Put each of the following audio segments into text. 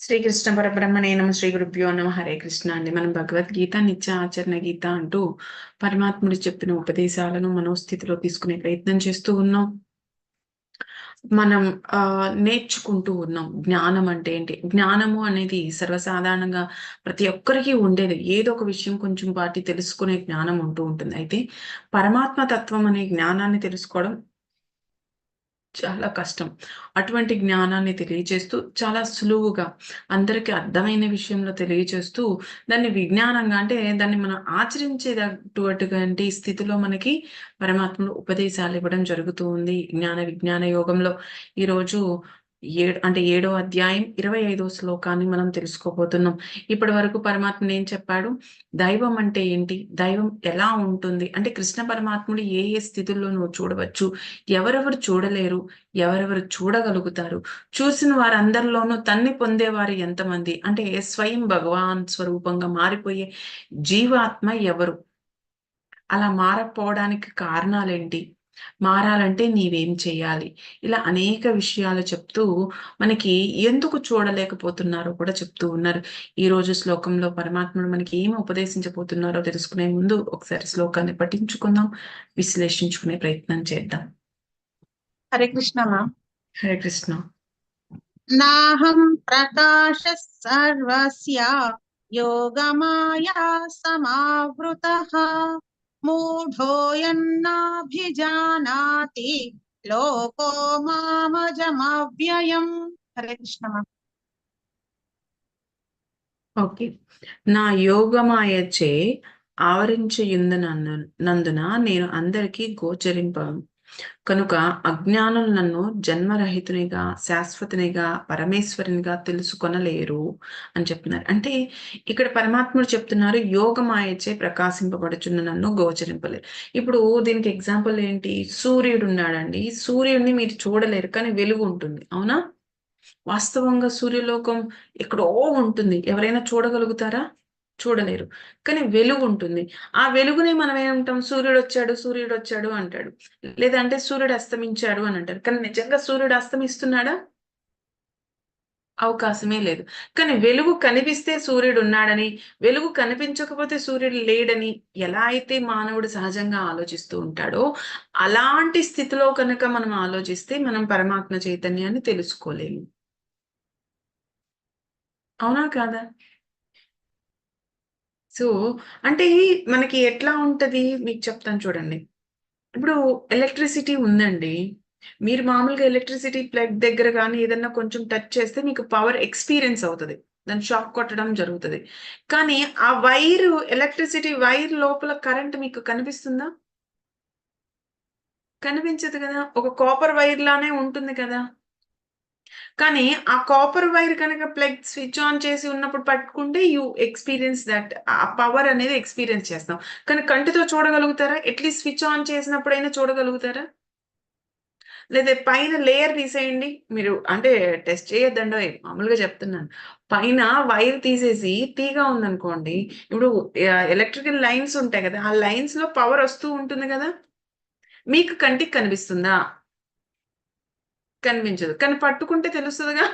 శ్రీకృష్ణ పరబ్రహ్మ నేనం శ్రీ గురుభ్యో నమ హరే కృష్ణ అండి. మనం భగవద్గీత నిత్య ఆచరణ గీత అంటూ పరమాత్ముడు చెప్పిన ఉపదేశాలను మనోస్థితిలో తీసుకునే ప్రయత్నం చేస్తూ ఉన్నాం. మనం ఆ నేర్చుకుంటూ ఉన్నాం జ్ఞానం అంటే ఏంటి? జ్ఞానము అనేది సర్వసాధారణంగా ప్రతి ఒక్కరికి ఉండేది. ఏదో ఒక విషయం కొంచెం వాటి తెలుసుకునే జ్ఞానం ఉంటూ ఉంటుంది. అయితే పరమాత్మ తత్వం అనే జ్ఞానాన్ని తెలుసుకోవడం చాలా కష్టం. అటువంటి జ్ఞానాన్ని తెలియచేస్తూ చాలా సులువుగా అందరికీ అర్థమైన విషయంలో తెలియచేస్తూ దాన్ని విజ్ఞానంగా అంటే దాన్ని మనం ఆచరించేటటువంటి స్థితిలో మనకి పరమాత్మలు ఉపదేశాలు ఇవ్వడం జరుగుతూ ఉంది. జ్ఞాన విజ్ఞాన యోగంలో ఈరోజు ఏడు అంటే ఏడో అధ్యాయం ఇరవై ఐదో శ్లోకాన్ని మనం తెలుసుకోబోతున్నాం. ఇప్పటి వరకు పరమాత్మ ఏం చెప్పాడు? దైవం అంటే ఏంటి? దైవం ఎలా ఉంటుంది? అంటే కృష్ణ పరమాత్ముడు ఏ ఏ స్థితుల్లో నువ్వు చూడవచ్చు? ఎవరెవరు చూడలేరు? ఎవరెవరు చూడగలుగుతారు? చూసిన వారందరిలోనూ తన్ని పొందేవారు ఎంతమంది? అంటే స్వయం భగవాన్ స్వరూపంగా మారిపోయే జీవాత్మ ఎవరు? అలా మారకపోవడానికి కారణాలేంటి? మారాలంటే నీవేం చేయాలి ఇలా అనేక విషయాలు చెప్తూ మనకి ఎందుకు చూడలేకపోతున్నారో కూడా చెప్తూ ఉన్నారు. ఈ రోజు శ్లోకంలో పరమాత్ముడు మనకి ఏమి ఉపదేశించబోతున్నారో తెలుసుకునే ముందు ఒకసారి శ్లోకాన్ని పఠించుకుందాం విశ్లేషించుకునే ప్రయత్నం చేద్దాం. హరే కృష్ణ హరే కృష్ణ. నాహం ప్రకాశ సర్వస్య యోగమాయా సమావృత. మూఢోయన్నాభిజానాతి లోకో మామజమవ్యయం. హరే కృష్ణ ఓకే. నా యోగమాయచే ఆవరించయుందనందున నేను అందరికీ గోచరింప కనుక అజ్ఞానులు నన్ను జన్మరహితునిగా శాశ్వతునిగా పరమేశ్వరునిగా తెలుసుకొనలేరు అని చెప్తున్నారు అంటే ఇక్కడ పరమాత్ముడు చెప్తున్నారు యోగమాయచే ప్రకాశింపబడుచున్న నన్ను గోచరింపలేరు. ఇప్పుడు దీనికి ఎగ్జాంపుల్ ఏంటి? సూర్యుడు ఉన్నాడండి. సూర్యుడిని మీరు చూడలేరు కానీ వెలుగు ఉంటుంది. అవునా? వాస్తవంగా సూర్యలోకం ఎక్కడో ఉంటుంది. ఎవరైనా చూడగలుగుతారా? చూడలేరు. కానీ వెలుగు ఉంటుంది. ఆ వెలుగునే మనం ఏమంటాం? సూర్యుడు వచ్చాడు సూర్యుడు వచ్చాడు అంటాడు. లేదంటే సూర్యుడు అస్తమించాడు అని అంటారు. కానీ నిజంగా సూర్యుడు అస్తమిస్తున్నాడా? అవకాశమే లేదు. కానీ వెలుగు కనిపిస్తే సూర్యుడు ఉన్నాడని వెలుగు కనిపించకపోతే సూర్యుడు లేడని ఎలా అయితే మానవుడు సహజంగా ఆలోచిస్తూ ఉంటాడో అలాంటి స్థితిలో కనుక మనం ఆలోచిస్తే మనం పరమాత్మ చైతన్యాన్ని తెలుసుకోలేము. అవునా కాదా? సో అంటే మనకి ఎట్లా ఉంటది? మీకు చెప్తాను చూడండి. ఇప్పుడు ఎలక్ట్రిసిటీ ఉందండి. మీరు మామూలుగా ఎలక్ట్రిసిటీ ప్లగ్ దగ్గర కానీ ఏదన్నా కొంచెం టచ్ చేస్తే మీకు పవర్ ఎక్స్పీరియన్స్ అవుతుంది. దాని షాక్ కొట్టడం జరుగుతుంది. కానీ ఆ వైర్ ఎలక్ట్రిసిటీ వైర్ లోపల కరెంట్ మీకు కనిపిస్తుందా? కనిపించదు కదా. ఒక కాపర్ వైర్ లానే ఉంటుంది కదా. కానీ ఆ కాపర్ వైర్ కనుక ప్లగ్ స్విచ్ ఆన్ చేసి ఉన్నప్పుడు పట్టుకుంటే యూ ఎక్స్పీరియన్స్ దట్ ఆ పవర్ అనేది ఎక్స్పీరియన్స్ చేస్తాం. కానీ కంటితో చూడగలుగుతారా? ఎట్లీస్ట్ స్విచ్ ఆన్ చేసినప్పుడైనా చూడగలుగుతారా? లేదా పైన లేయర్ తీసేయండి. మీరు అంటే టెస్ట్ చేయొద్దండో మామూలుగా చెప్తున్నాను. పైన వైర్ తీసేసి తీగా ఉందనుకోండి ఇప్పుడు ఎలక్ట్రికల్ లైన్స్ ఉంటాయి కదా ఆ లైన్స్లో పవర్ వస్తూ ఉంటుంది కదా? మీకు కంటికి కనిపిస్తుందా? కనిపించదు. కానీ పట్టుకుంటే తెలుస్తుందిగా.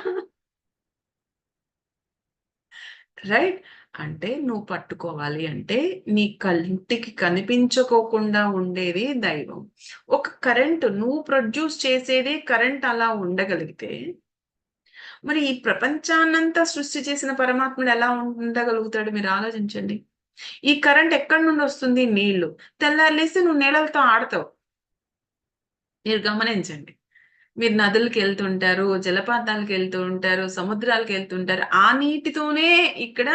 రైట్? అంటే నువ్వు పట్టుకోవాలి అంటే నీ కంటికి కనిపించుకోకుండా ఉండేది దైవం. ఒక కరెంట్ నువ్వు ప్రొడ్యూస్ చేసేది కరెంట్ అలా ఉండగలిగితే మరి ఈ ప్రపంచాన్నంతా సృష్టి చేసిన పరమాత్ముడు ఎలా ఉండగలుగుతాడు? మీరు ఆలోచించండి. ఈ కరెంట్ ఎక్కడి నుండి వస్తుంది? నీళ్ళు తెల్లారులేసి నువ్వు నీళ్ళతో ఆడతావు. మీరు గమనించండి. మీరు నదులకు వెళ్తుంటారు జలపాతాలకు వెళ్తూ ఉంటారు సముద్రాలకు వెళ్తుంటారు ఆ నీటితోనే ఇక్కడ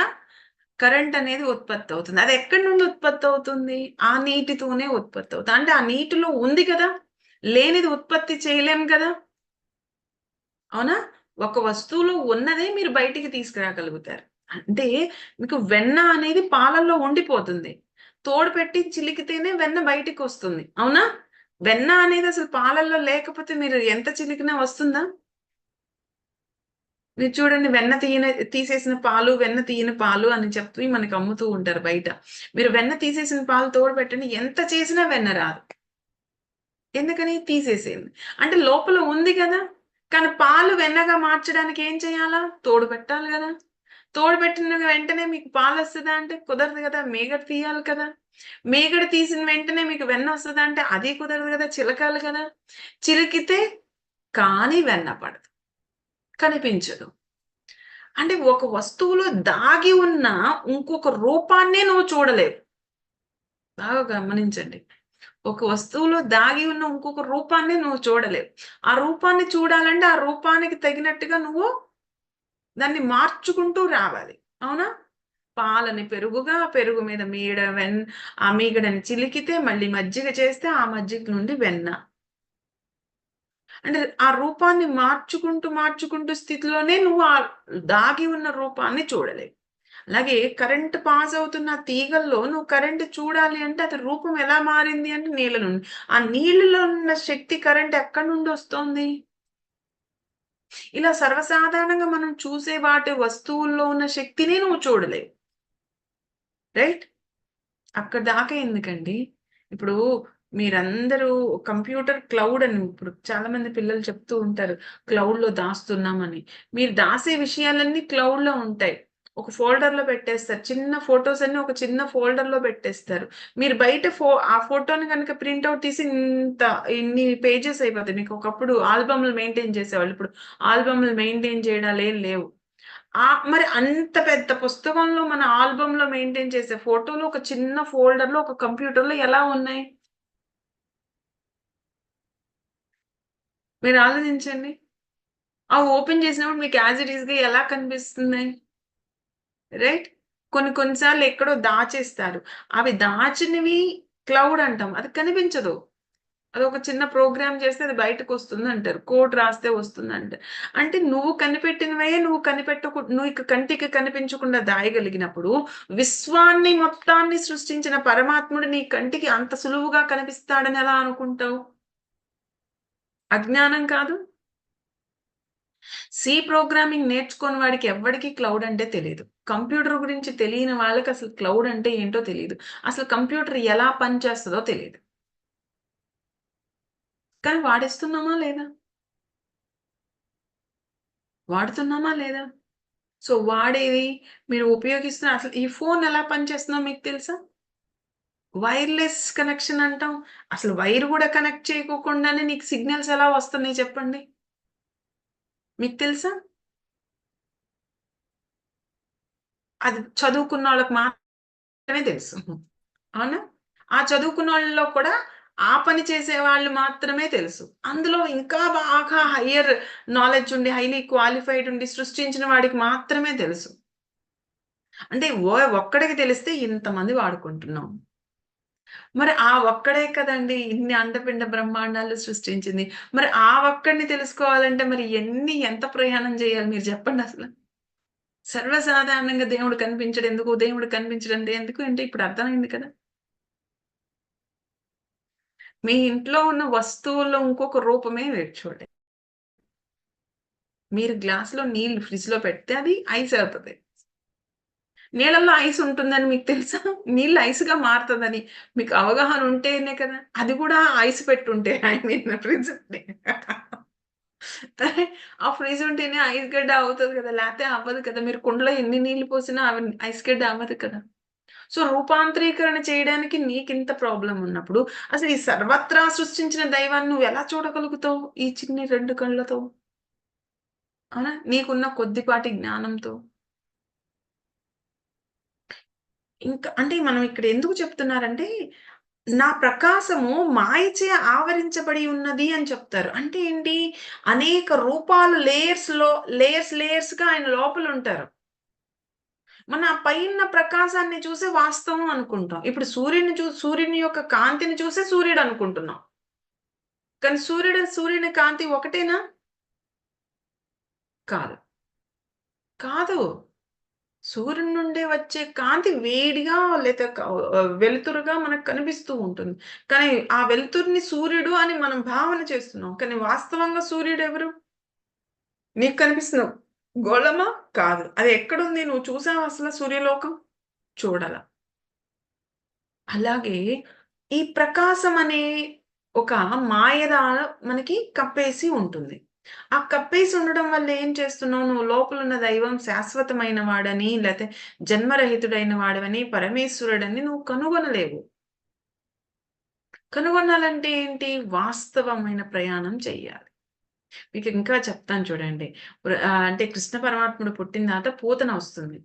కరెంట్ అనేది ఉత్పత్తి అవుతుంది. అది ఎక్కడి నుండి ఉత్పత్తి అవుతుంది? ఆ నీటితోనే ఉత్పత్తి అవుతుంది. అంటే ఆ నీటిలో ఉంది కదా లేనిది ఉత్పత్తి చేయలేం కదా. అవునా? ఒక వస్తువులో ఉన్నదే మీరు బయటికి తీసుకురాగలుగుతారు. అంటే మీకు వెన్న అనేది పాలల్లో ఉండిపోతుంది. తోడు పెట్టి చిలికితేనే వెన్న బయటికి వస్తుంది. అవునా? వెన్న అనేది అసలు పాలల్లో లేకపోతే మీరు ఎంత చిలికినా వస్తుందా? మీరు చూడండి వెన్న తీయన తీసేసిన పాలు వెన్న తీయని పాలు అని చెప్పి మనకి అమ్ముతూ ఉంటారు బయట. మీరు వెన్న తీసేసిన పాలు తోడు పెట్టండి ఎంత చేసినా వెన్న రాదు. ఎందుకని? తీసేసేది అంటే లోపల ఉంది కదా కానీ పాలు వెన్నగా మార్చడానికి ఏం చేయాలా? తోడు పెట్టాలి కదా. తోడు పెట్టిన వెంటనే మీకు పాలు వస్తుందా అంటే కుదరదు కదా మేగడ తీయాలి కదా. మీగడ తీసిన వెంటనే మీకు వెన్న వస్తుంది అంటే అది కుదరదు కదా చిలకాలి కదా. చిలికితే కానీ వెన్న పడదు కనిపించదు. అంటే ఒక వస్తువులో దాగి ఉన్న ఇంకొక రూపాన్నే నువ్వు చూడలేవు. బాగా గమనించండి. ఒక వస్తువులో దాగి ఉన్న ఇంకొక రూపాన్ని నువ్వు చూడలేవు. ఆ రూపాన్ని చూడాలంటే ఆ రూపానికి తగినట్టుగా నువ్వు దాన్ని మార్చుకుంటూ రావాలి. అవునా? పాలని పెరుగుగా పెరుగు మీద మీడ వెన్ ఆ మీగడని చిలికితే మళ్ళీ మజ్జిగ చేస్తే ఆ మజ్జిగ నుండి వెన్న. అంటే ఆ రూపాన్ని మార్చుకుంటూ మార్చుకుంటూ స్థితిలోనే నువ్వు ఆ దాగి ఉన్న రూపాన్ని చూడలేవు. అలాగే కరెంట్ పాస్ అవుతున్న తీగల్లో నువ్వు కరెంట్ చూడాలి అంటే అది రూపం ఎలా మారింది అంటే నీళ్ళ నుండి. ఆ నీళ్ళలో ఉన్న శక్తి కరెంట్ ఎక్కడి నుండి వస్తుంది? ఇలా సర్వసాధారణంగా మనం చూసే వాటి వస్తువుల్లో ఉన్న శక్తిని నువ్వు చూడలేవు. రైట్? అక్కడ దాకా ఎందుకండి? ఇప్పుడు మీరందరూ కంప్యూటర్ క్లౌడ్ అని ఇప్పుడు చాలా మంది పిల్లలు చెప్తూ ఉంటారు క్లౌడ్లో దాస్తున్నామని. మీరు దాసే విషయాలన్నీ క్లౌడ్లో ఉంటాయి. ఒక ఫోల్డర్లో పెట్టేస్తారు చిన్న ఫొటోస్ అన్ని ఒక చిన్న ఫోల్డర్లో పెట్టేస్తారు. మీరు బయట ఫో ఆ ఫోటోని కనుక ప్రింట్అవుట్ తీసి ఇంత ఇన్ని పేజెస్ అయిపోతాయి. మీకు ఒకప్పుడు ఆల్బమ్లు మెయింటైన్ చేసేవాళ్ళు. ఇప్పుడు ఆల్బమ్లు మెయింటైన్ చేయడాలు ఏం లేవు. ఆ మరి అంత పెద్ద పుస్తకంలో మన ఆల్బంలో మెయింటైన్ చేసే ఫోటోలు ఒక చిన్న ఫోల్డర్లో ఒక కంప్యూటర్లో ఎలా ఉన్నాయి? మీరు ఆలోచించండి. ఆ ఓపెన్ చేసినప్పుడు మీకు యాజ్ ఇట్ ఈస్గా ఎలా కనిపిస్తుంది రైట్? కొన్ని కొన్నిసార్లు ఎక్కడో దాచేస్తారు. అవి దాచినవి క్లౌడ్ అంటాం. అది కనిపించదు. అది ఒక చిన్న ప్రోగ్రామ్ చేస్తే అది బయటకు వస్తుంది అంటారు కోడ్ రాస్తే వస్తుంది అంటారు అంటే నువ్వు కనిపెట్టినవే నువ్వు కనిపెట్టకు నువ్వు ఇక కంటికి కనిపించకుండా దాయగలిగినప్పుడు విశ్వాన్ని మొత్తాన్ని సృష్టించిన పరమాత్ముడు నీ కంటికి అంత సులువుగా కనిపిస్తాడని ఎలా అనుకుంటావు? అజ్ఞానం కాదు. సి ప్రోగ్రామింగ్ నేర్చుకోని వాడికి ఎవరికి క్లౌడ్ అంటే తెలియదు కంప్యూటర్ గురించి తెలియని వాళ్ళకి అసలు క్లౌడ్ అంటే ఏంటో తెలియదు అసలు కంప్యూటర్ ఎలా పనిచేస్తుందో తెలియదు కానీ వాడిస్తున్నామా లేదా? వాడుతున్నామా లేదా? సో వాడేది మీరు ఉపయోగిస్తున్న అసలు ఈ ఫోన్ ఎలా పనిచేస్తుందో మీకు తెలుసా? వైర్లెస్ కనెక్షన్ అంటాం. అసలు వైర్ కూడా కనెక్ట్ చేయకోకుండానే నీకు సిగ్నల్స్ ఎలా వస్తున్నాయి చెప్పండి. మీకు తెలుసా? అది చదువుకున్న వాళ్ళకి మాత్రమే తెలుసు. అవునా? ఆ చదువుకున్న వాళ్ళలో కూడా ఆ పని చేసే వాళ్ళు మాత్రమే తెలుసు. అందులో ఇంకా బాగా హయ్యర్ నాలెడ్జ్ ఉండి హైలీ క్వాలిఫైడ్ ఉండి సృష్టించిన వాడికి మాత్రమే తెలుసు. అంటే ఓ ఒక్కడికి తెలిస్తే ఇంతమంది వాడుకుంటున్నాం. మరి ఆ ఒక్కడే కదండి ఇన్ని అండపిండ బ్రహ్మాండాలు సృష్టించింది. మరి ఆ ఒక్కడిని తెలుసుకోవాలంటే మరి ఎన్ని ఎంత ప్రయాణం చేయాలి మీరు చెప్పండి అసలు? సర్వసాధారణంగా దేవుడు కనిపించడం ఎందుకు? దేవుడు కనిపించడం ఎందుకు? అంటే ఇప్పుడు అర్థమైంది కదా. మీ ఇంట్లో ఉన్న వస్తువుల్లో ఇంకొక రూపమే వేరు చూడండి. మీరు గ్లాస్లో నీళ్ళు ఫ్రిడ్జ్లో పెడితే అది ఐస్ అవుతుంది. నీళ్ళల్లో ఐస్ ఉంటుందని మీకు తెలుసా? నీళ్ళు ఐస్గా మారుతుందని మీకు అవగాహన ఉంటేనే కదా? అది కూడా ఐస్ పెట్టుంటే ఐ మీన్ ఫ్రిడ్జ్ ఉంటే. ఆ ఫ్రిడ్జ్ ఉంటేనే ఐస్ గడ్డ అవుతుంది కదా? లేకపోతే అవ్వదు కదా? మీరు కుండలో ఎన్ని నీళ్ళు పోసినా అవి ఐస్ గడ్డ అవ్వదు కదా? సో రూపాంతరీకరణ చేయడానికి నీకు ఇంత ప్రాబ్లం ఉన్నప్పుడు అసలు ఈ సర్వత్రా సృష్టించిన దైవాన్ని నువ్వు ఎలా చూడగలుగుతావు ఈ చిన్ని రెండు కళ్ళతో? అవునా? నీకున్న కొద్దిపాటి జ్ఞానంతో. ఇంకా అంటే మనం ఇక్కడ ఎందుకు చెప్తున్నారంటే నా ప్రకాశము మాయచే ఆవరించబడి ఉన్నది అని చెప్తారు. అంటే ఏంటి? అనేక రూపాలు లేయర్స్లో లేయర్స్ లేయర్స్గా ఆయన లోపల ఉంటారు మన పైన ప్రకాశాన్ని చూసే వాస్తవం అనుకుంటాం. ఇప్పుడు సూర్యుని చూ సూర్యుని యొక్క కాంతిని చూసే సూర్యుడు అనుకుంటున్నాం. కానీ సూర్యుడు సూర్యుని కాంతి ఒకటేనా? కాదు. కాదు. సూర్యుని నుండి వచ్చే కాంతి వేడిగా లేదా వెలుతురుగా మనకు కనిపిస్తూ ఉంటుంది. కానీ ఆ వెలుతురుని సూర్యుడు అని మనం భావన చేస్తున్నాం. కానీ వాస్తవంగా సూర్యుడు ఎవరు? నీకు కనిపిస్తున్నావు గోళమా కాదు అది ఎక్కడుంది నువ్వు చూసావు అసలు సూర్యలోకం చూడాల అలాగే ఈ ప్రకాశం అనే ఒక మాయద మనకి కప్పేసి ఉంటుంది ఆ కప్పేసి ఉండడం వల్ల ఏం చేస్తున్నావు? నువ్వు లోపలున్న దైవం శాశ్వతమైన వాడని, లేకపోతే జన్మరహితుడైన వాడవని, పరమేశ్వరుడని నువ్వు కనుగొనలేవు. కనుగొనాలంటే ఏంటి? వాస్తవమైన ప్రయాణం చెయ్యాలి. మీకు ఇంకా చెప్తాను చూడండి. అంటే కృష్ణ పరమాత్ముడు పుట్టిన తర్వాత పూతన వస్తుంది.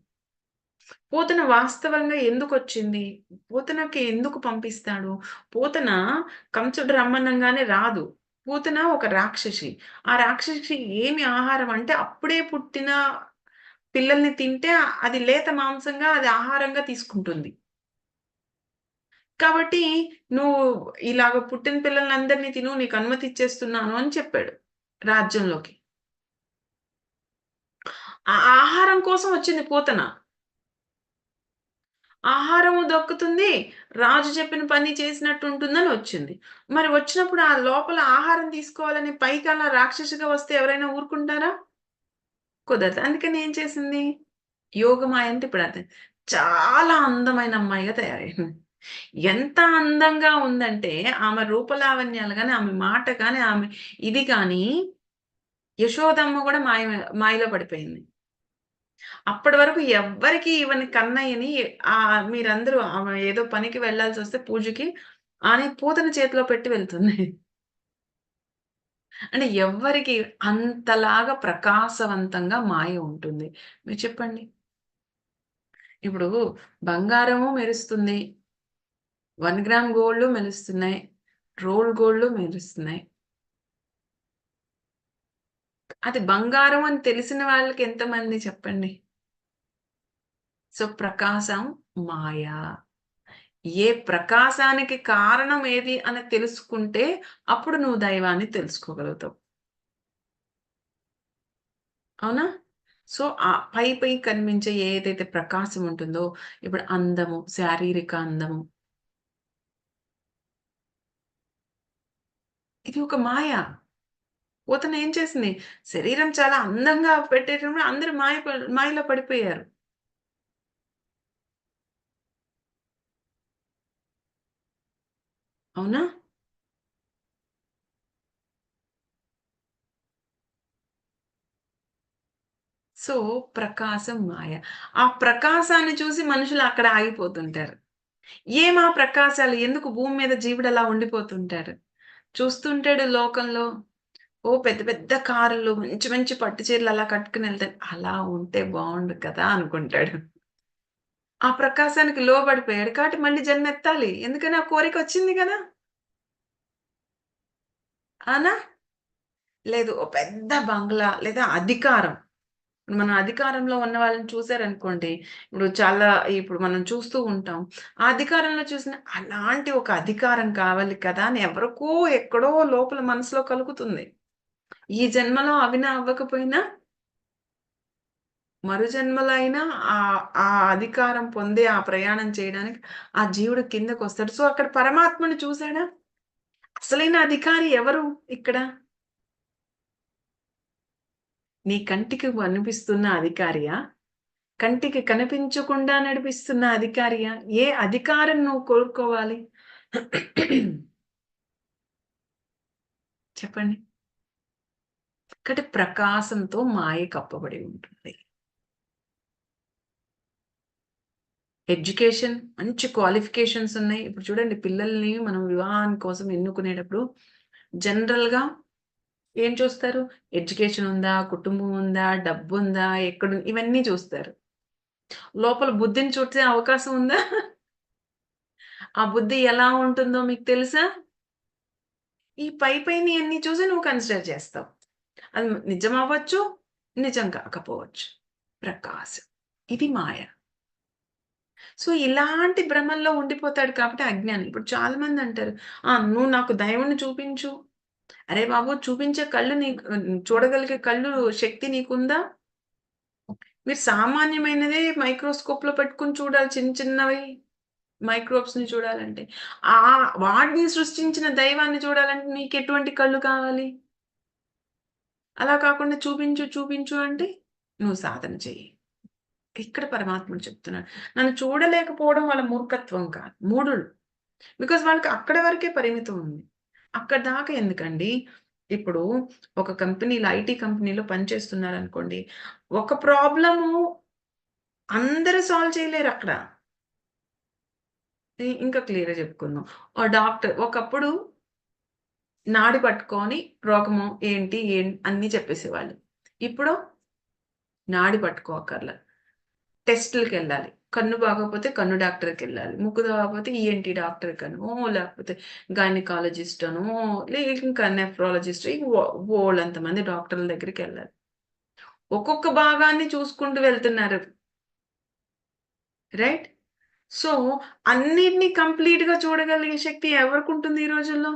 పూతన వాస్తవంగా ఎందుకు వచ్చింది పూతనకి ఎందుకు పంపిస్తాడు? పూతన కంచుడు రమ్మనంగానే రాదు. పూతన ఒక రాక్షసి. ఆ రాక్షసి ఏమి ఆహారం అంటే అప్పుడే పుట్టిన పిల్లల్ని తింటే అది లేత మాంసంగా అది ఆహారంగా తీసుకుంటుంది. కాబట్టి నువ్వు ఇలాగ పుట్టిన పిల్లలందరినీ తిను నీకు అనుమతి ఇచ్చేస్తున్నాను అని చెప్పాడు రాజ్యంలోకి. ఆ ఆహారం కోసం వచ్చింది పోతన ఆహారము దక్కుతుంది. రాజు చెప్పిన పని చేసినట్టు ఉంటుందని వచ్చింది. మరి వచ్చినప్పుడు ఆ లోపల ఆహారం తీసుకోవాలని పైకి అలా రాక్షసిగా వస్తే ఎవరైనా ఊరుకుంటారా? కుదరదు. అందుకని ఏం చేసింది? యోగమాయ అంటే ఇప్పుడు అర్థం. చాలా అందమైన అమ్మాయిగా తయారైంది ఎంత అందంగా ఉందంటే ఆమె రూపలావణ్యాలు కానీ ఆమె మాట కానీ ఆమె ఇది కానీ యశోదమ్మ కూడా మాయ మాయలో పడిపోయింది. అప్పటి వరకు ఎవ్వరికీ ఇవన్నీ కన్నయ్యని ఆ మీరందరూ ఆమె ఏదో పనికి వెళ్ళాల్సొస్తే పూజకి అని పూతని చేతిలో పెట్టి వెళ్తుంది. అంటే ఎవ్వరికి అంతలాగా ప్రకాశవంతంగా మాయ ఉంటుంది. మీరు చెప్పండి. ఇప్పుడు బంగారము మెరుస్తుంది. వన్ గ్రామ్ గోల్డ్ మెరుస్తున్నాయి. రోల్ గోల్డ్ మెరుస్తున్నాయి. అది బంగారం అని తెలిసిన వాళ్ళకి ఎంతమంది చెప్పండి? సో, ప్రకాశం మాయ. ఏ ప్రకాశానికి కారణం ఏది అని తెలుసుకుంటే అప్పుడు నువ్వు దైవాన్ని తెలుసుకోగలుగుతావు. అవునా? సో, ఆ పై పై కనిపించే ఏదైతే ప్రకాశం ఉంటుందో ఇప్పుడు అందము, శారీరక అందము. ఇది ఒక మాయ. ఓతను ఏం చేసింది? శరీరం చాలా అందంగా పెట్టేటప్పుడు అందరూ మాయ మాయలో పడిపోయారు. అవునా? సో, ప్రకాశం మాయ. ఆ ప్రకాశాన్ని చూసి మనుషులు అక్కడ ఆగిపోతుంటారు. ఏం ఆ ప్రకాశాలు? ఎందుకు భూమి మీద జీవుడు అలా ఉండిపోతుంటారు? చూస్తుంటాడు లోకంలో. ఓ పెద్ద పెద్ద కారులు, మంచి మంచి పట్టు చీరలు అలా కట్టుకొని వెళ్తాను అలా ఉంటే బాగుండు కదా! అనుకుంటాడు. ఆ ప్రకాశానికి లోబడిపోయాడు. కాబట్టి మళ్ళీ జన్మెత్తాలి. ఎందుకని ఆ కోరిక వచ్చింది కదా అనా లేదు ఓ పెద్ద బంగ్లా లేదా అధికారం. మన అధికారంలో ఉన్న వాళ్ళని చూసారనుకోండి, ఇప్పుడు చాలా ఇప్పుడు మనం చూస్తూ ఉంటాం. ఆ అధికారంలో చూసిన అలాంటి ఒక అధికారం కావాలి కదా! అని ఎవరికో ఎక్కడో లోపల మనసులో కలుగుతుంది. ఈ జన్మలో అవినా అవ్వకపోయినా మరు జన్మలో అయినా ఆ అధికారం పొందే ఆ ప్రయాణం చేయడానికి ఆ జీవుడు కిందకొస్తాడు. సో, అక్కడ పరమాత్మను చూశాడా అసలైన అధికారి ఎవరు ఇక్కడ? నీ కంటికి కనిపిస్తున్న అధికారియా? కంటికి కనిపించకుండా నడిపిస్తున్న అధికారియా? ఏ అధికారం నువ్వు కోరుకోవాలి? చెప్పండి. చక్కటి ప్రకాశంతో మాయ కప్పబడి ఉంటుంది. ఎడ్యుకేషన్ మంచి క్వాలిఫికేషన్స్ ఉన్నాయి. ఇప్పుడు చూడండి పిల్లల్ని మనం వివాహం కోసం ఎన్నుకునేటప్పుడు జనరల్‌గా ఏం చూస్తారు? ఎడ్యుకేషన్ ఉందా? కుటుంబం ఉందా? డబ్బు ఉందా ఎక్కడ ఇవన్నీ చూస్తారు. లోపల బుద్ధిని చూసే అవకాశం ఉందా? ఆ బుద్ధి ఎలా ఉంటుందో మీకు తెలుసా? ఈ పై పైనియన్నీ చూసి నువ్వు కన్సిడర్ చేస్తావు. అది నిజమవ్వచ్చు, నిజం కాకపోవచ్చు. ప్రకాశం. ఇది మాయ. సో, ఇలాంటి భ్రమల్లో ఉండిపోతాడు కాబట్టి అజ్ఞానం ఇప్పుడు చాలా మంది అంటారు, "ఆ! నువ్వు నాకు దైవుని చూపించు." అరే బాబు! చూపించే కళ్ళు నీ చూడగలిగే కళ్ళు శక్తి నీకుందా? మీరు సామాన్యమైనదే మైక్రోస్కోప్లో పెట్టుకొని చూడాలి చిన్న చిన్నవి. మైక్రోబ్స్‌ని చూడాలంటే. ఆ వాటిని సృష్టించిన దైవాన్ని చూడాలంటే నీకు ఎటువంటి కళ్ళు కావాలి? అలా కాకుండా చూపించు, చూపించు అంటే నువ్వు సాధన చెయ్యి. ఇక్కడ పరమాత్ముడు చెప్తున్నాడు. నన్ను చూడలేకపోవడం వాళ్ళ మూర్ఖత్వం కాదు. మూఢులు. బికాజ్ వాళ్ళకి అక్కడ వరకే పరిమితం ఉంది. అక్కడ దాకా ఎందుకండి? ఇప్పుడు ఒక కంపెనీలో ఐటీ కంపెనీలో పనిచేస్తున్నారనుకోండి. ఒక ప్రాబ్లము అందరూ సాల్వ్ చేయలేరు అక్కడ. ఇంకా క్లియర్‌గా చెప్పుకుందాం. ఓ డాక్టర్ ఒకప్పుడు నాడి పట్టుకొని రోగము ఏంటి? ఏం అన్నీ చెప్పేసేవాళ్ళు. ఇప్పుడు నాడి పట్టుకోకర్లా టెస్టులకు వెళ్ళాలి కన్ను బాగోకపోతే కన్ను డాక్టర్కి వెళ్ళాలి ముక్కు బాగోకపోతే ఈఎన్‌టీ డాక్టర్‌కనో, లేకపోతే గైనకాలజిస్ట్ అనో, ఇంకా నెఫ్రాలజిస్ట్ ఓళ్ళంత మంది డాక్టర్‌ల దగ్గరికెళ్ళాలి. ఒక్కొక్క భాగాన్ని చూసుకుంటూ వెళ్తున్నారు. రైట్? సో, అన్నిటిని కంప్లీట్‌గా చూడగలిగే శక్తి ఎవరికి ఉంటుంది ఈ రోజుల్లో?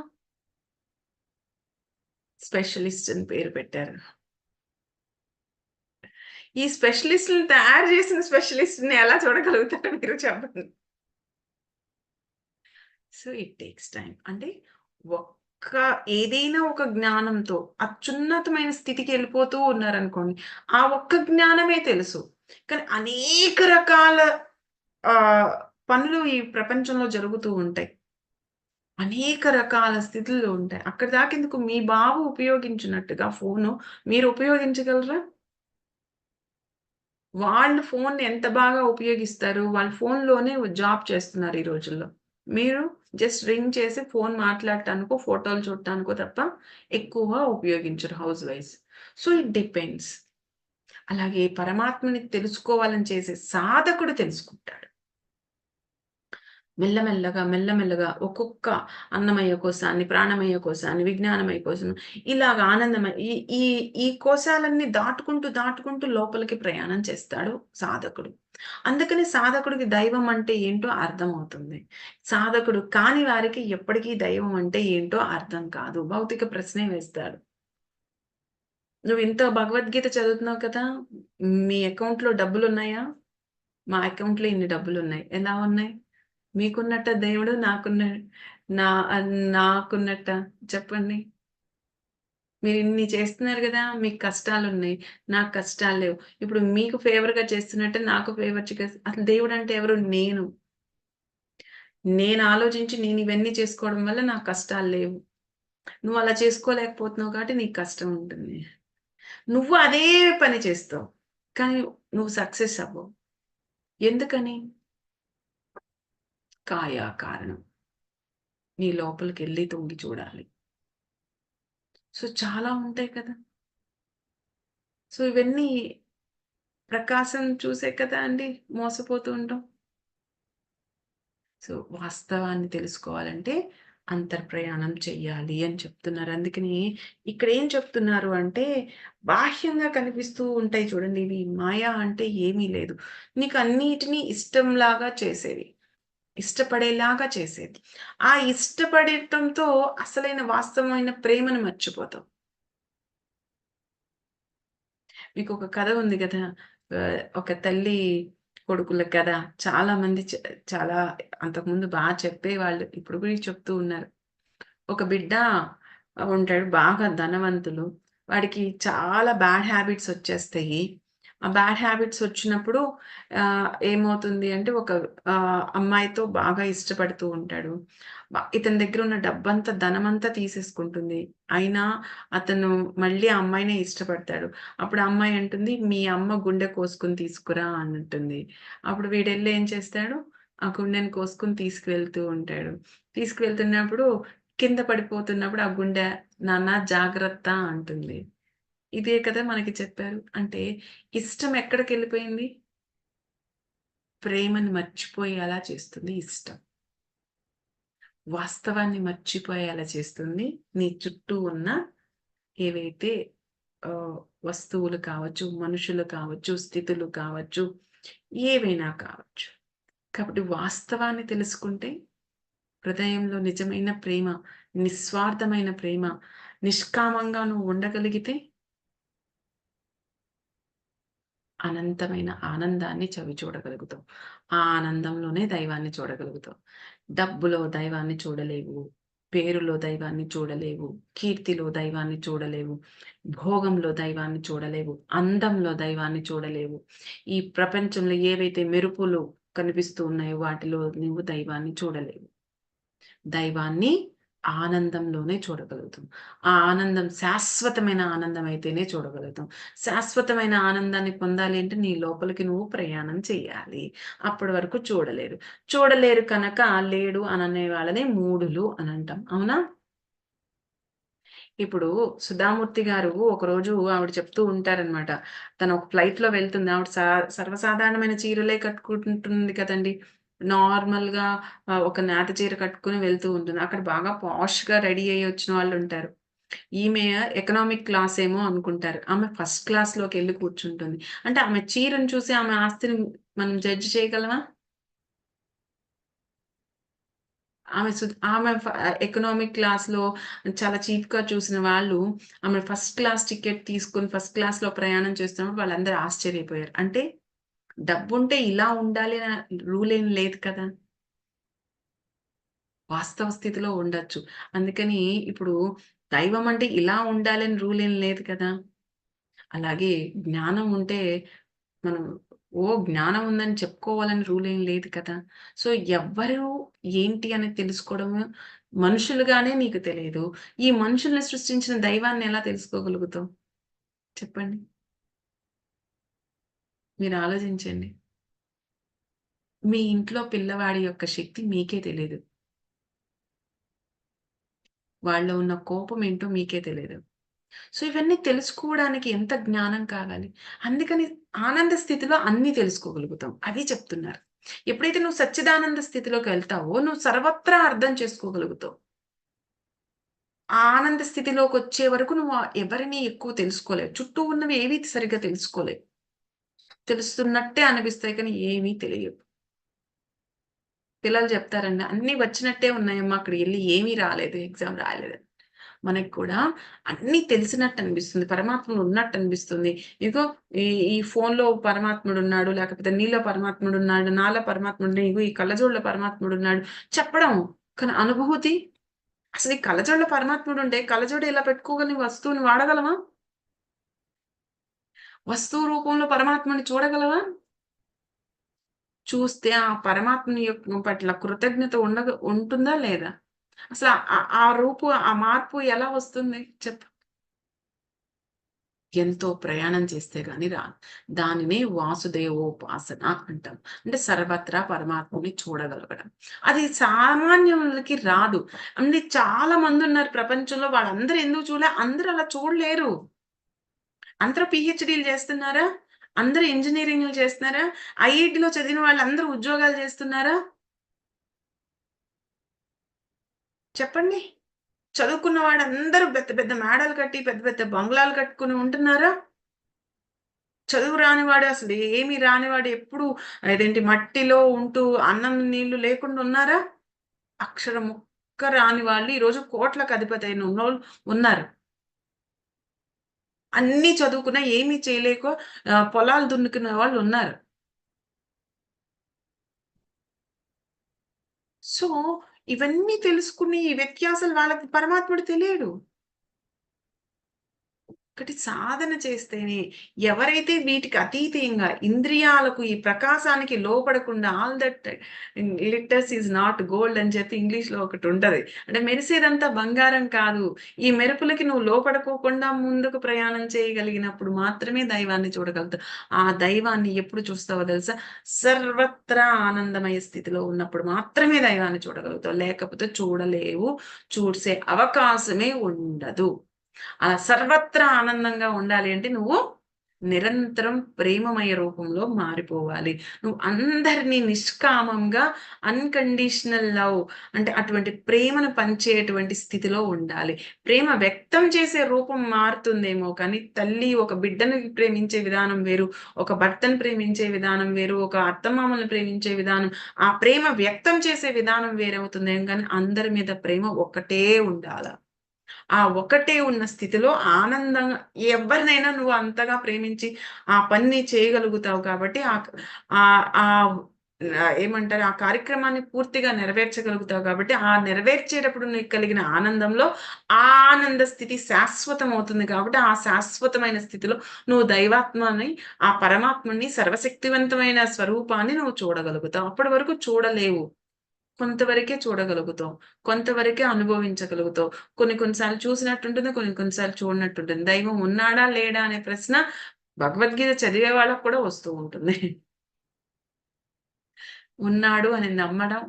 స్పెషలిస్ట్ అని పేరు పెట్టారు. ఈ స్పెషలిస్ట్ని తయారు చేసిన స్పెషలిస్ట్‌ని ఎలా చూడగలుగుతారో మీరు చెప్పండి? సో, ఇట్ టేక్స్ టైం అంటే ఒక్క ఏదైనా ఒక జ్ఞానంతో అత్యున్నతమైన స్థితికి వెళ్ళిపోతూ ఉన్నారనుకోండి. ఆ ఒక్క జ్ఞానమే తెలుసు. కానీ అనేక రకాల పనులు ఈ ప్రపంచంలో జరుగుతూ ఉంటాయి. అనేక రకాల స్థితుల్లో ఉంటాయి. అక్కడి దాకెందుకు మీ బాబు ఉపయోగించినట్టుగా ఫోను మీరు ఉపయోగించగలరా? వాళ్ళు ఫోన్ ఎంత బాగా ఉపయోగిస్తారు? వాళ్ళు ఫోన్‌లోనే జాబ్ చేస్తున్నారు ఈ రోజుల్లో. మీరు జస్ట్ రింగ్ చేసి ఫోన్ మాట్లాడటానికో, ఫోటోలు చూడటానికో తప్ప ఎక్కువగా ఉపయోగించరు house wise so, it depends. అలాగే పరమాత్మని తెలుసుకోవాలని చేసే సాధకుడు తెలుసుకుంటాడు. మెల్లమెల్లగా, మెల్లమెల్లగా ఒక్కొక్క అన్నమయ్య కోశాన్ని, ప్రాణమయ్య కోశాన్ని, విజ్ఞానమయ్య కోసం ఇలాగ ఆనందమయ ఈ ఈ ఈ కోశాలన్నీ దాటుకుంటూ, దాటుకుంటూ లోపలికి ప్రయాణం చేస్తాడు సాధకుడు. అందుకని సాధకుడికి దైవం అంటే ఏంటో అర్థమవుతుంది. సాధకుడు కాని వారికి ఎప్పటికీ దైవం అంటే ఏంటో అర్థం కాదు. భౌతిక ప్రశ్నే వేస్తాడు. నువ్వు ఇంత భగవద్గీత చదువుతున్నావు కదా! మీ అకౌంట్‌లో డబ్బులు ఉన్నాయా మా అకౌంట్‌లో ఇన్ని డబ్బులున్నాయి. ఎలా ఉన్నాయి? మీకున్నట్ట దేవుడు? నాకున్న నా నాకున్నట్ట చెప్పండి మీరు ఇన్ని చేస్తున్నారు కదా మీకు కష్టాలు ఉన్నాయి నాకు కష్టాలు లేవు. ఇప్పుడు మీకు ఫేవర్‌గా చేస్తున్నట్టే నాకు ఫేవర్ అసలు దేవుడు అంటే ఎవరు? నేను. నేను ఆలోచించి నేను ఇవన్నీ చేసుకోవడం వల్ల నాకు కష్టాలు లేవు. నువ్వు అలా చేసుకోలేకపోతున్నావు కాబట్టి నీకు కష్టం ఉంటుంది. నువ్వు అదే పని చేస్తావు. కానీ నువ్వు సక్సెస్ అవ్వవు. ఎందుకని? కాయ కారణం. నీ లోపలికి వెళ్ళి తొంగి చూడాలి. సో, చాలా ఉంటాయి కదా! సో, ఇవన్నీ ప్రకాశం చూసే కదా అండి మోసపోతూ ఉంటాం. సో, వాస్తవాన్ని తెలుసుకోవాలంటే అంతర్ప్రయాణం చెయ్యాలి అని చెప్తున్నారు. అందుకని ఇక్కడ ఏం చెప్తున్నారు అంటే, బాహ్యంగా కనిపిస్తూ ఉంటాయి చూడండి ఇవి మాయ అంటే ఏమీ లేదు. నీకు అన్నిటిని ఇష్టంలాగా చేసేవి. ఇష్టపడేలాగా చేసేది. ఆ ఇష్టపడటంతో అసలైన వాస్తవమైన ప్రేమను మర్చిపోతాం మీకు ఒక కథ ఉంది కదా ఒక తల్లి కొడుకుల కథ. చాలా మంది చాలా అంతకుముందు బాగా చెప్పేవాళ్ళు. ఇప్పుడు కూడా చెప్తూ ఉన్నారు. ఒక బిడ్డ ఉంటాడు. బాగా ధనవంతులు. వాడికి చాలా బ్యాడ్ హ్యాబిట్స్ వచ్చేస్తాయి. ఆ బ్యాడ్ హ్యాబిట్స్ వచ్చినప్పుడు ఏమవుతుంది అంటే ఒక అమ్మాయితో బాగా ఇష్టపడుతూ ఉంటాడు. ఇతని దగ్గర ఉన్న డబ్బంతా, ధనమంతా తీసేసుకుంటుంది. అయినా అతను మళ్ళీ ఆ అమ్మాయినే ఇష్టపడతాడు. అప్పుడు అమ్మాయి అంటుంది, "మీ అమ్మ గుండె కోసుకుని తీసుకురా" అంటుంది అప్పుడు వీడెళ్ళి ఏం చేస్తాడు? ఆ గుండెని కోసుకొని తీసుకువెళ్తూ ఉంటాడు. తీసుకువెళ్తున్నప్పుడు కింద పడిపోతున్నప్పుడు ఆ గుండె, "నాన్న జాగ్రత్త" అంటుంది. ఇదే కదా మనకి చెప్పారు. అంటే ఇష్టం ఎక్కడికి వెళ్ళిపోయింది ప్రేమని మర్చిపోయేలా చేస్తుంది ఇష్టం. వాస్తవాన్ని మర్చిపోయేలా చేస్తుంది నీ చుట్టూ ఉన్న ఏవైతే వస్తువులు కావచ్చు, మనుషులు కావచ్చు, స్థితులు కావచ్చు, ఏవైనా కావచ్చు. కాబట్టి వాస్తవాన్ని తెలుసుకుంటే హృదయంలో నిజమైన ప్రేమ, నిస్వార్థమైన ప్రేమ, నిష్కామంగా నువ్వు ఉండగలిగితే అనంతమైన ఆనందాన్ని చవి చూడగలుగుతాం ఆ ఆనందంలోనే దైవాన్ని చూడగలుగుతాం డబ్బులో దైవాన్ని చూడలేవు. పేరులో దైవాన్ని చూడలేవు. కీర్తిలో దైవాన్ని చూడలేవు. భోగంలో దైవాన్ని చూడలేవు. అందంలో దైవాన్ని చూడలేవు. ఈ ప్రపంచంలో ఏవైతే మెరుపులు కనిపిస్తూ ఉన్నాయో వాటిలో నువ్వు దైవాన్ని చూడలేవు. దైవాన్ని ఆనందంలోనే చూడగలుగుతాం. ఆ ఆనందం శాశ్వతమైన ఆనందం అయితేనే చూడగలుగుతాం. శాశ్వతమైన ఆనందాన్ని పొందాలి అంటే నీ లోపలికి నువ్వు ప్రయాణం చేయాలి. అప్పటి వరకు చూడలేరు. చూడలేరు కనుక లేడు అననే వాళ్ళని అని అనంటాం. అవునా? ఇప్పుడు సుధామూర్తి గారు ఒకరోజు ఆవిడ చెప్తూ ఉంటారనమాట. తను ఒక ఫ్లైట్‌లో వెళ్తుంది. ఆవిడ సా సర్వసాధారణమైన చీరలే కట్టుకుంటుంది కదండీ! నార్మల్‌గా గా ఒక నేత చీర కట్టుకొని వెళ్తూ ఉంటుంది. అక్కడ బాగా పాష్‌గా రెడీ అయ్యి వచ్చిన వాళ్ళు ఉంటారు ఈమె ఎకనామిక్ క్లాస్ ఏమో అనుకుంటారు. ఆమె ఫస్ట్ క్లాస్‌లోకెళ్ళి కూర్చుంటుంది. అంటే ఆమె చీరను చూసి ఆమె ఆస్తిని మనం జడ్జ్ చేయగలమా? ఆమె ఆమె ఎకనామిక్ క్లాస్‌లో చాలా చీప్‌గా చూసిన వాళ్ళు, ఆమె ఫస్ట్ క్లాస్ టికెట్ తీసుకొని ఫస్ట్ క్లాస్‌లో ప్రయాణం చేస్తున్నప్పుడు వాళ్ళందరూ ఆశ్చర్యపోయారు. అంటే డబ్బుంటే ఇలా ఉండాలి అన రూల్ ఏం లేదు కదా! వాస్తవ స్థితిలో ఉండొచ్చు. అందుకని ఇప్పుడు దైవం అంటే ఇలా ఉండాలని రూల్ ఏం లేదు కదా! అలాగే జ్ఞానం ఉంటే మనం ఓ జ్ఞానం ఉందని చెప్పుకోవాలని రూల్ ఏం లేదు కదా! సో, ఎవ్వరు ఏంటి అని తెలుసుకోవడము మనుషులుగానే నీకు తెలియదు. ఈ మనుషుల్ని సృష్టించిన దైవాన్ని ఎలా తెలుసుకోగలుగుతావు? చెప్పండి. మీరు ఆలోచించండి. మీ ఇంట్లో పిల్లవాడి యొక్క శక్తి మీకే తెలియదు వాళ్ళలో ఉన్న కోపం ఏంటో మీకే తెలియదు సో, ఇవన్నీ తెలుసుకోవడానికి ఎంత జ్ఞానం కావాలి. అందుకని ఆనంద స్థితిలో అన్నీ తెలుసుకోగలుగుతాం. అది చెప్తున్నారు. ఎప్పుడైతే నువ్వు సచ్చిదానంద స్థితిలోకి వెళ్తావో, నువ్వు సర్వత్రా అర్థం చేసుకోగలుగుతావు. ఆనంద ఆనంద స్థితిలోకొచ్చే వరకు నువ్వు ఎవరిని ఎక్కువ తెలుసుకోలేవు. చుట్టూ ఉన్నవి ఏవి సరిగ్గా తెలుసుకోలేవు. తెలుస్తున్నట్టే అనిపిస్తాయి కానీ ఏమీ తెలియవు. పిల్లలు చెప్తారండి, "అన్నీ వచ్చినట్టే ఉన్నాయమ్మా అక్కడ వెళ్ళి ఏమీ రాలేదు. ఎగ్జామ్ రాయలేదు." మనకు కూడా అన్నీ తెలిసినట్టు అనిపిస్తుంది. పరమాత్ముడు ఉన్నట్టు అనిపిస్తుంది. ఇదిగో ఈ ఈ ఫోన్‌లో పరమాత్ముడు ఉన్నాడు లేకపోతే నీలో పరమాత్ముడున్నాడు, నాలో పరమాత్ముడు ఇగో ఈ కళజోడ పరమాత్ముడు ఉన్నాడు చెప్పడం. కానీ అనుభూతి అసలు ఈ కళజోడ పరమాత్ముడు ఉంటే కళ్ళజోడు ఇలా పెట్టుకోగలిగిన వస్తువుని వాడగలమా? వస్తువు రూపంలో పరమాత్మని చూడగలవా? చూస్తే ఆ పరమాత్మని యొక్క పట్ల కృతజ్ఞత ఉండగ ఉంటుందా లేదా? అసలు ఆ రూపు, ఆ మార్పు ఎలా వస్తుంది చెప్పు? ఎంతో ప్రయాణం చేస్తే గాని రాదు. దానినే వాసుదేవోపాసన అంటాం. అంటే సర్వత్రా పరమాత్మని చూడగలగడం. అది సామాన్యులకి రాదు. అంటే చాలా మంది ఉన్నారు ప్రపంచంలో వాళ్ళందరూ ఎందుకు చూడలే? అందరూ అలా చూడలేరు. అందరూ పీహెచ్‌డీలు చేస్తున్నారా? అందరూ ఇంజనీరింగ్లు చేస్తున్నారా? ఐఐటిలో చదివిన వాళ్ళందరూ ఉద్యోగాలు చేస్తున్నారా? చెప్పండి. చదువుకున్న వాడందరూ పెద్ద పెద్ద మేడలు కట్టి, పెద్ద పెద్ద బంగ్లాలు కట్టుకొని ఉంటున్నారా? చదువు రానివాడు అసలు ఏమి రానివాడు ఎప్పుడు అదేంటి మట్టిలో ఉంటూ అన్నం, నీళ్ళు లేకుండా ఉన్నారా? అక్షరం ముక్క రాని వాళ్ళు ఈరోజు కోట్లకు అధిపతి అయిన ఉన్నోళ్ళు ఉన్నారు. అన్నీ చదువుకున్నా ఏమీ చేయలేక పొలాలు దున్నుకునే వాళ్ళు ఉన్నారు. సో, ఇవన్నీ తెలుసుకుని ఈ వ్యత్యాసాలు వాళ్ళకి పరమాత్ముడు తెలియడు. ఒకటి సాధన చేస్తేనే ఎవరైతే వీటికి అతీతంగా ఇంద్రియాలకు ఈ ప్రకాశానికి లోపడకుండా all that glitters is not gold అని చెప్పి ఇంగ్లీష్‌లో ఒకటి ఉంటుంది అంటే మెరిసేదంతా బంగారం కాదు. ఈ మెరుపులకి నువ్వు లోపడుకోకుండా ముందుకు ప్రయాణం చేయగలిగినప్పుడు మాత్రమే దైవాన్ని చూడగలుగుతావు. ఆ దైవాన్ని ఎప్పుడు చూస్తావో తెలుసా? సర్వత్రా ఆనందమయ స్థితిలో ఉన్నప్పుడు మాత్రమే దైవాన్ని చూడగలుగుతావు. లేకపోతే చూడలేవు. చూసే అవకాశమే ఉండదు. అలా సర్వత్రా ఆనందంగా ఉండాలి అంటే నువ్వు నిరంతరం ప్రేమమయ రూపంలో మారిపోవాలి. నువ్వు అందరిని నిష్కామంగా అన్కండిషనల్ లవ్ అంటే అటువంటి ప్రేమను పంచేటువంటి స్థితిలో ఉండాలి. ప్రేమ వ్యక్తం చేసే రూపం మారుతుందేమో కానీ తల్లి ఒక బిడ్డను ప్రేమించే విధానం వేరు. ఒక భర్తను ప్రేమించే విధానం వేరు. ఒక అత్తమామలను ప్రేమించే విధానం ఆ ప్రేమ వ్యక్తం చేసే విధానం వేరవుతుందేమో కానీ అందరి మీద ప్రేమ ఒక్కటే ఉండాల. ఆ ఒకటే ఉన్న స్థితిలో ఆనందంగా ఎవరినైనా నువ్వు అంతగా ప్రేమించి ఆ పని చేయగలుగుతావు కాబట్టి ఆ ఆ ఏమంటారు? ఆ కార్యక్రమాన్ని పూర్తిగా నెరవేర్చగలుగుతావు కాబట్టి ఆ నెరవేర్చేటప్పుడు నీకు కలిగిన ఆనందంలో ఆ ఆనంద స్థితి శాశ్వతం అవుతుంది కాబట్టి ఆ శాశ్వతమైన స్థితిలో నువ్వు దైవాత్మని, ఆ పరమాత్మని సర్వశక్తివంతమైన స్వరూపాన్ని నువ్వు చూడగలుగుతావు. అప్పటి వరకు చూడలేవు. కొంతవరకే చూడగలుగుతాం కొంతవరకే అనుభవించగలుగుతాం. కొన్ని కొన్నిసార్లు చూసినట్టుంటుంది కొన్ని కొన్నిసార్లు చూడనట్టుంటుంది. దైవం ఉన్నాడా లేడా అనే ప్రశ్న భగవద్గీత చదివే వాళ్ళకు కూడా వస్తూ ఉంటుంది. ఉన్నాడు అని నమ్మడం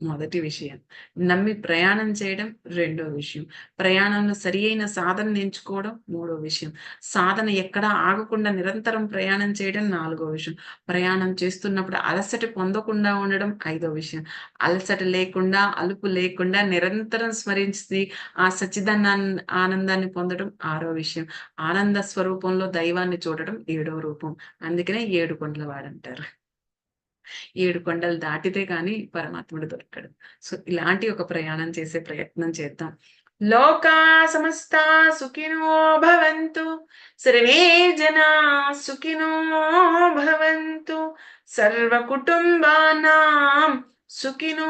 మొదటి విషయం. నమ్మి ప్రయాణం చేయడం రెండో విషయం. ప్రయాణంలో సరి అయిన సాధన ఎంచుకోవడం మూడో విషయం. సాధన ఎక్కడ ఆగకుండా నిరంతరం ప్రయాణం చేయడం నాలుగో విషయం. ప్రయాణం చేస్తున్నప్పుడు అలసట పొందకుండా ఉండడం ఐదో విషయం. అలసట లేకుండా అలుపు లేకుండా నిరంతరం స్మరించి ఆ సచ్చిదాన్ని ఆనందాన్ని పొందడం ఆరో విషయం. ఆనంద స్వరూపంలో దైవాన్ని చూడడం ఏడో రూపం. అందుకనే ఏడు కొండల వాడంటారు ఏడు కొండలు దాటితే కానీ పరమాత్ముడు దొరకడు. సో ఇలాంటి ఒక ప్రయాణం చేసే ప్రయత్నం చేద్దాం. లోకా సమస్త సుఖినో భవంతు సర్వే జనా సుఖినో భవంతు సర్వ కుటుంబానాం సుఖినో